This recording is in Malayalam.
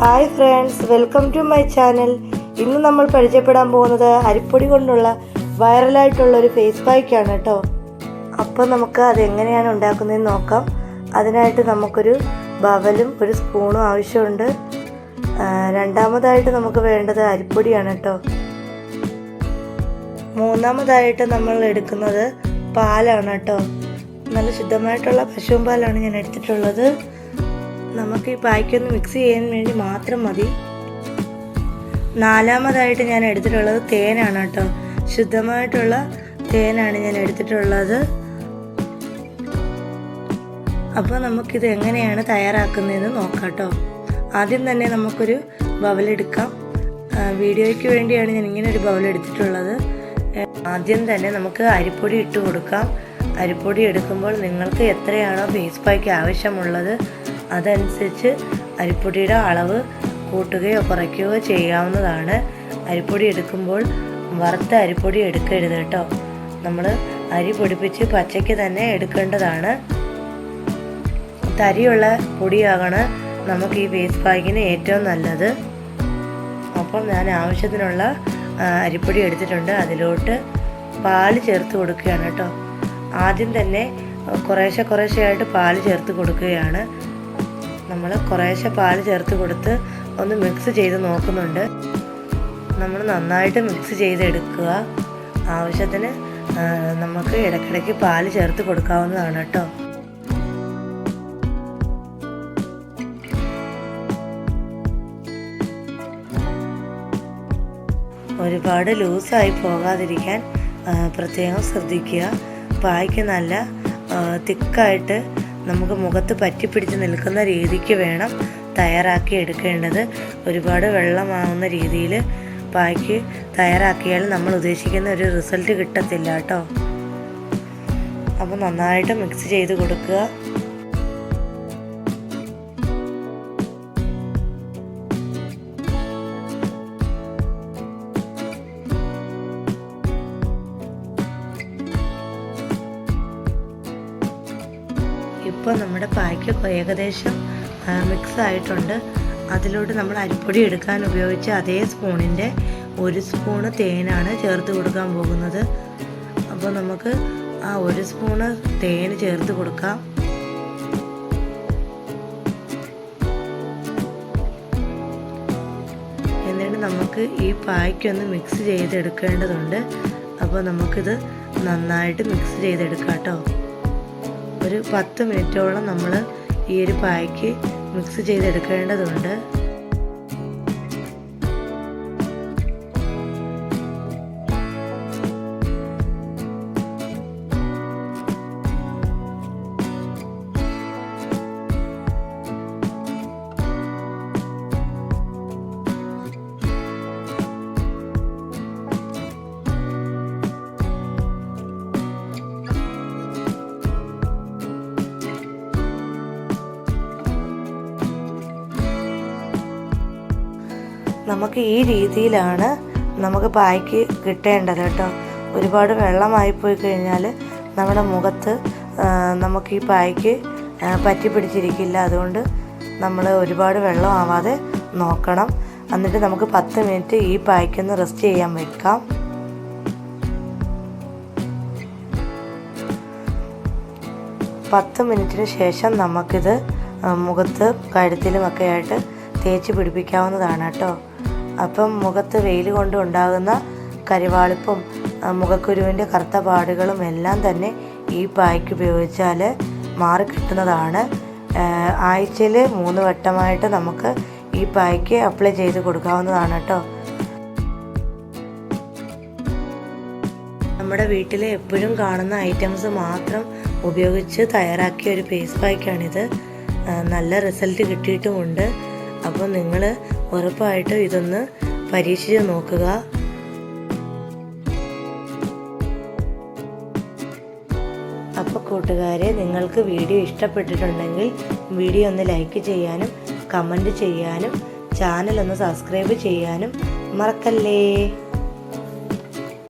Hi friends welcome to my channel ഇന്ന് നമ്മൾ പരിചയപ്പെടാൻ പോകുന്നത് അരിപ്പൊടി കൊണ്ടുള്ള വൈറലായിട്ടുള്ള ഒരു ഫേസ് പാക്കാണ് കേട്ടോ. അപ്പോൾ നമുക്ക് അതെങ്ങനെയാണ് ഉണ്ടാക്കുന്നതെന്ന് നോക്കാം. അതിനായിട്ട് നമുക്കൊരു ബവലും ഒരു സ്പൂണും ആവശ്യമുണ്ട്. രണ്ടാമതായിട്ട് നമുക്ക് വേണ്ടത് അരിപ്പൊടിയാണ് കേട്ടോ. മൂന്നാമതായിട്ട് നമ്മൾ എടുക്കുന്നത് പാലാണ് കേട്ടോ. നല്ല ശുദ്ധമായിട്ടുള്ള പശുവും പാലാണ് ഞാൻ എടുത്തിട്ടുള്ളത്. നമുക്ക് ഈ പായ്ക്കൊന്ന് മിക്സ് ചെയ്യാൻ വേണ്ടി മാത്രം മതി. നാലാമതായിട്ട് ഞാൻ എടുത്തിട്ടുള്ളത് തേനാണ് കേട്ടോ. ശുദ്ധമായിട്ടുള്ള തേനാണ് ഞാൻ എടുത്തിട്ടുള്ളത്. അപ്പോൾ നമുക്കിത് എങ്ങനെയാണ് തയ്യാറാക്കുന്നതെന്ന് നോക്കാം കേട്ടോ. ആദ്യം തന്നെ നമുക്കൊരു ബവലെടുക്കാം വീഡിയോയ്ക്ക് വേണ്ടിയാണ് ഞാൻ ഇങ്ങനെ ഒരു ബൗലെടുത്തിട്ടുള്ളത് ആദ്യം തന്നെ നമുക്ക് അരിപ്പൊടി ഇട്ട് കൊടുക്കാം. അരിപ്പൊടി എടുക്കുമ്പോൾ നിങ്ങൾക്ക് എത്രയാണോ ഫേസ് പായ്ക്ക് ആവശ്യമുള്ളത് അതനുസരിച്ച് അരിപ്പൊടിയുടെ അളവ് കൂട്ടുകയോ കുറയ്ക്കുകയോ ചെയ്യാവുന്നതാണ്. അരിപ്പൊടി എടുക്കുമ്പോൾ വറുത്ത അരിപ്പൊടി എടുക്കരുത് കേട്ടോ. നമ്മൾ അരി പൊടിപ്പിച്ച് പച്ചയ്ക്ക് തന്നെ എടുക്കേണ്ടതാണ്. തരിയുള്ള പൊടിയാകണം നമുക്ക് ഈ ഫേസ് പാക്കിന് ഏറ്റവും നല്ലത്. അപ്പം ഞാൻ ആവശ്യത്തിനുള്ള അരിപ്പൊടി എടുത്തിട്ടുണ്ട്. അതിലോട്ട് പാൽ ചേർത്ത് കൊടുക്കുകയാണ് കേട്ടോ. ആദ്യം തന്നെ കുറേശ്ശെ കുറേശ്ശെയായിട്ട് പാൽ ചേർത്ത് കൊടുക്കുകയാണ്. നമ്മൾ കുറേശ്ശെ പാൽ ചേർത്ത് കൊടുത്ത് ഒന്ന് മിക്സ് ചെയ്ത് നോക്കുന്നുണ്ട്. നമ്മൾ നന്നായിട്ട് മിക്സ് ചെയ്തെടുക്കുക. ആവശ്യത്തിന് നമുക്ക് ഇടയ്ക്കിടയ്ക്ക് പാൽ ചേർത്ത് കൊടുക്കാവുന്നതാണ് കേട്ടോ. ഒരുപാട് ലൂസായി പോകാതിരിക്കാൻ പ്രത്യേകം ശ്രദ്ധിക്കുക. പായ്ക്ക് നല്ല തിക്കായിട്ട് നമുക്ക് മുഖത്ത് പറ്റിപ്പിടിച്ച് നിൽക്കുന്ന രീതിക്ക് വേണം തയ്യാറാക്കി എടുക്കേണ്ടത്. ഒരുപാട് വെള്ളമാവുന്ന രീതിയിൽ പായ്ക്ക് തയ്യാറാക്കിയാൽ നമ്മൾ ഉദ്ദേശിക്കുന്ന ഒരു റിസൾട്ട് കിട്ടത്തില്ല കേട്ടോ. അപ്പോൾ നന്നായിട്ട് മിക്സ് ചെയ്ത് കൊടുക്കുക. ഇപ്പോൾ നമ്മുടെ പായ്ക്ക് ഏകദേശം മിക്സ് ആയിട്ടുണ്ട് അതിലോട്ട് നമ്മൾ അരിപ്പൊടി എടുക്കാൻ ഉപയോഗിച്ച അതേ സ്പൂണിന്റെ ഒരു സ്പൂണ് തേനാണ് ചേർത്ത് കൊടുക്കാൻ പോകുന്നത്. അപ്പോൾ നമുക്ക് ആ ഒരു സ്പൂണ് തേൻ ചേർത്ത് കൊടുക്കാം. എന്നിട്ട് നമുക്ക് ഈ പായ്ക്കൊന്ന് മിക്സ് ചെയ്തെടുക്കേണ്ടതുണ്ട്. അപ്പോൾ നമുക്കിത് നന്നായിട്ട് മിക്സ് ചെയ്തെടുക്കാം കേട്ടോ. ഒരു പത്ത് മിനിറ്റോളം നമ്മൾ ഈ ഒരു പായ്ക്ക് മിക്സ് ചെയ്തെടുക്കേണ്ടതുണ്ട്. നമുക്ക് ഈ രീതിയിലാണ് നമുക്ക് പായ്ക്ക് കിട്ടേണ്ടത് കേട്ടോ. ഒരുപാട് വെള്ളമായി പോയി കഴിഞ്ഞാൽ നമ്മുടെ മുഖത്ത് നമുക്ക് ഈ പായ്ക്ക് പറ്റി പിടിച്ചിരിക്കില്ല. അതുകൊണ്ട് നമ്മൾ ഒരുപാട് വെള്ളം ആവാതെ നോക്കണം. എന്നിട്ട് നമുക്ക് പത്ത് മിനിറ്റ് ഈ പായ്ക്കൊന്ന് റെസ്റ്റ് ചെയ്യാൻ വെക്കാം. പത്ത് മിനിറ്റിന് ശേഷം നമുക്കിത് മുഖത്ത് കഴുത്തിലുമൊക്കെ ആയിട്ട് തേച്ച് പിടിപ്പിക്കാവുന്നതാണ് കേട്ടോ. അപ്പം മുഖത്ത് വെയിൽ കൊണ്ട് ഉണ്ടാകുന്ന കരിവാളിപ്പും മുഖക്കുരുവിന്റെ കറുത്ത പാടുകളും എല്ലാം തന്നെ ഈ പായ്ക്ക് ഉപയോഗിച്ചാൽ മാറിക്കിട്ടുന്നതാണ് ആഴ്ചയിൽ മൂന്ന് വട്ടമായിട്ട് നമുക്ക് ഈ പായ്ക്ക് അപ്ലൈ ചെയ്ത് കൊടുക്കാവുന്നതാണ് കേട്ടോ. നമ്മുടെ വീട്ടിൽ എപ്പോഴും കാണുന്ന ഐറ്റംസ് മാത്രം ഉപയോഗിച്ച് തയ്യാറാക്കിയ ഒരു ഫേസ് പായ്ക്കാണിത്. നല്ല റിസൾട്ട് കിട്ടിയിട്ടുമുണ്ട്. അപ്പോൾ നിങ്ങൾ ഉറപ്പായിട്ടും ഇതൊന്ന് പരീക്ഷിച്ച് നോക്കുക. അപ്പോൾ കൂട്ടുകാരെ നിങ്ങൾക്ക് വീഡിയോ ഇഷ്ടപ്പെട്ടിട്ടുണ്ടെങ്കിൽ വീഡിയോ ഒന്ന് ലൈക്ക് ചെയ്യാനും കമന്റ് ചെയ്യാനും ചാനൽ ഒന്ന് സബ്സ്ക്രൈബ് ചെയ്യാനും മറക്കല്ലേ?